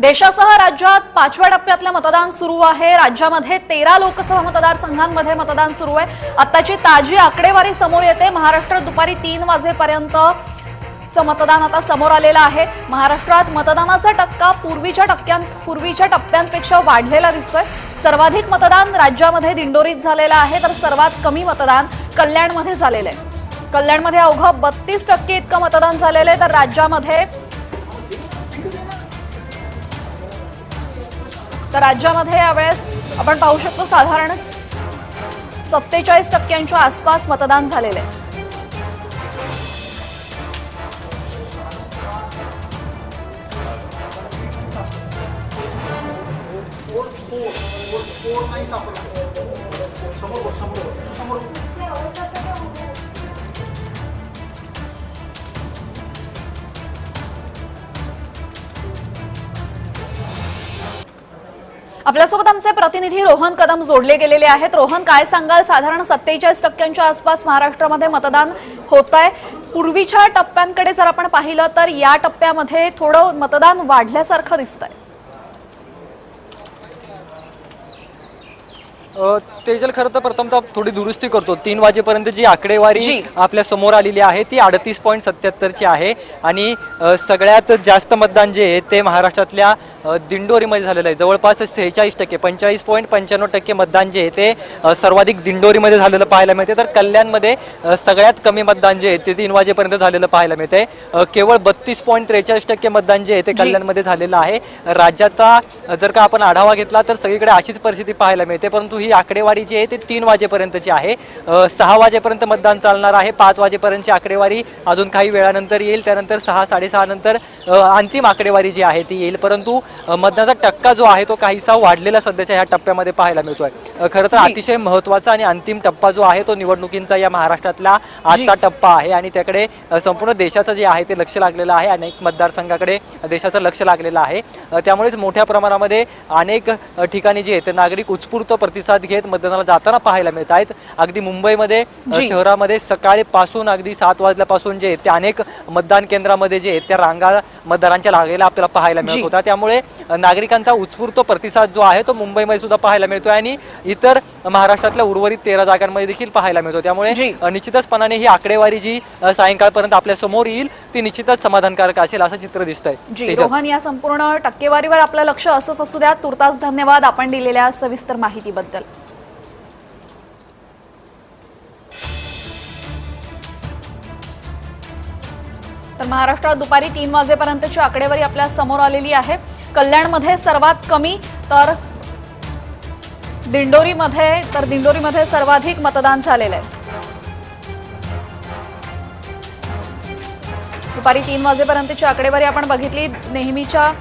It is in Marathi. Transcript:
देशासह राज्यात पाचव्या टप्प्यातलं मतदान सुरू आहे. राज्यामध्ये तेरा लोकसभा मतदारसंघांमध्ये मतदान सुरू आहे. आत्ताची ताजी आकडेवारी समोर येते. महाराष्ट्रात दुपारी तीन वाजेपर्यंत मतदान आता समोर आलेलं आहे. महाराष्ट्रात मतदानाचा टक्का पूर्वीच्या टक्क्यां पूर्वीच्या टप्प्यांपेक्षा वाढलेला दिसतोय. सर्वाधिक मतदान राज्यामध्ये दिंडोरीत झालेलं आहे. तर सर्वात कमी मतदान कल्याणमध्ये झालेलं आहे. कल्याणमध्ये अवघं बत्तीस टक्के इतकं मतदान झालेलं आहे. तर राज्यामध्ये तर राज्यामध्ये यावेळेस आपण पाहू शकतो साधारण सत्तेचाळीस टक्क्यांच्या आसपास मतदान झालेलं आहे. समोर समोर आपल्यासोबत आमचे प्रतिनिधी रोहन कदम जोडले गेलेले आहेत. रोहन काय सांगाल? साधारण सत्तेचाळीस टक्क्यांच्या आसपास महाराष्ट्रामध्ये मतदान होत आहे पूर्वीच्या टप्प्यांकडे जर आपण पाहिलं तर या टप्प्यामध्ये थोडं मतदान वाढल्यासारखं दिसतंय. तेजल खरं तर प्रथमतः थोडी दुरुस्ती करतो. तीन वाजेपर्यंत जी आकडेवारी. आपल्यासमोर आलेली आहे ती अडतीस पॉईंट सत्याहत्तरची आहे. आणि सगळ्यात जास्त मतदान जे आहे ते महाराष्ट्रातल्या दिंडोरीमध्ये झालेलं आहे. जवळपास सेहेचाळीस टक्के पंचेचाळीस पॉईंट पंच्याण्णव टक्के मतदान जे आहे ते सर्वाधिक दिंडोरीमध्ये झालेलं पाहायला मिळते. तर कल्याणमध्ये सगळ्यात कमी मतदान जे आहे ते तीन वाजेपर्यंत झालेलं पाहायला मिळते. केवळ बत्तीस पॉईंट त्रेचाळीस टक्के मतदान जे आहे ते. कल्याणमध्ये झालेलं आहे. राज्याचा जर का आपण आढावा घेतला तर सगळीकडे अशीच परिस्थिती पाहायला मिळते. परंतु ही आकडेवारी जी आहे ते तीन वाजेपर्यंतची आहे. सहा वाजेपर्यंत मतदान चालणार आहे. पाच वाजेपर्यंतची आकडेवारी अजून काही वेळानंतर येईल. त्यानंतर सहा साडेसहा नंतर अंतिम आकडेवारी जी आहे ती येईल. परंतु मतदानाचा टक्का जो आहे तो काहीसा वाढलेला सध्याच्या ह्या टप्प्यामध्ये पाहायला मिळतो आहे खरं तर. अतिशय महत्त्वाचा आणि अंतिम टप्पा जो आहे तो निवडणुकींचा या महाराष्ट्रातला आजचा. टप्पा आहे आणि त्याकडे संपूर्ण देशाचं जे आहे ते लक्ष लागलेलं आहे अनेक मतदारसंघाकडे देशाचं लक्ष लागलेलं आहे त्यामुळेच मोठ्या प्रमाणामध्ये अनेक ठिकाणी जे आहे ते नागरिक उत्स्फूर्त प्रतिसाद घेत मतदानाला जाताना पाहायला मिळत आहेत अगदी मुंबईमध्ये. शहरामध्ये सकाळीपासून अगदी सात वाजल्यापासून जे आहे ते अनेक मतदान केंद्रामध्ये जे आहेत त्या रांगा मतदारांच्या लागलेल्या आपल्याला पाहायला मिळत. होता त्यामुळे नागरिकांचा उत्स्फूर्त प्रतिसाद जो आहे तो मुंबईमध्ये सुद्धा पाहायला मिळतोय आणि इतर महाराष्ट्रातल्या उर्वरित तेरा जागांमध्ये देखील पाहायला मिळतो. त्यामुळे निश्चितचपणाने ही आकडेवारी जी सायंकाळपर्यंत आपल्यासमोर येईल ती निश्चितच समाधानकारक असेल असं चित्र दिसतंय. रोहन या संपूर्ण टक्केवारीवर आपलं लक्ष असंच असू द्या. तुर्तास धन्यवाद आपण दिलेल्या सविस्तर माहितीबद्दल. तर महाराष्ट्रात दुपारी तीन वाजेपर्यंतची आकडेवारी आपल्यासमोर आलेली आहे. कल्याणमध्ये सर्वात कमी तर दिंडोरीमध्ये तर दिंडोरीमध्ये सर्वाधिक मतदान झालेलं आहे. दुपारी तीन वाजेपर्यंतची आकडेवारी आपण बघितली. नेहमीच्या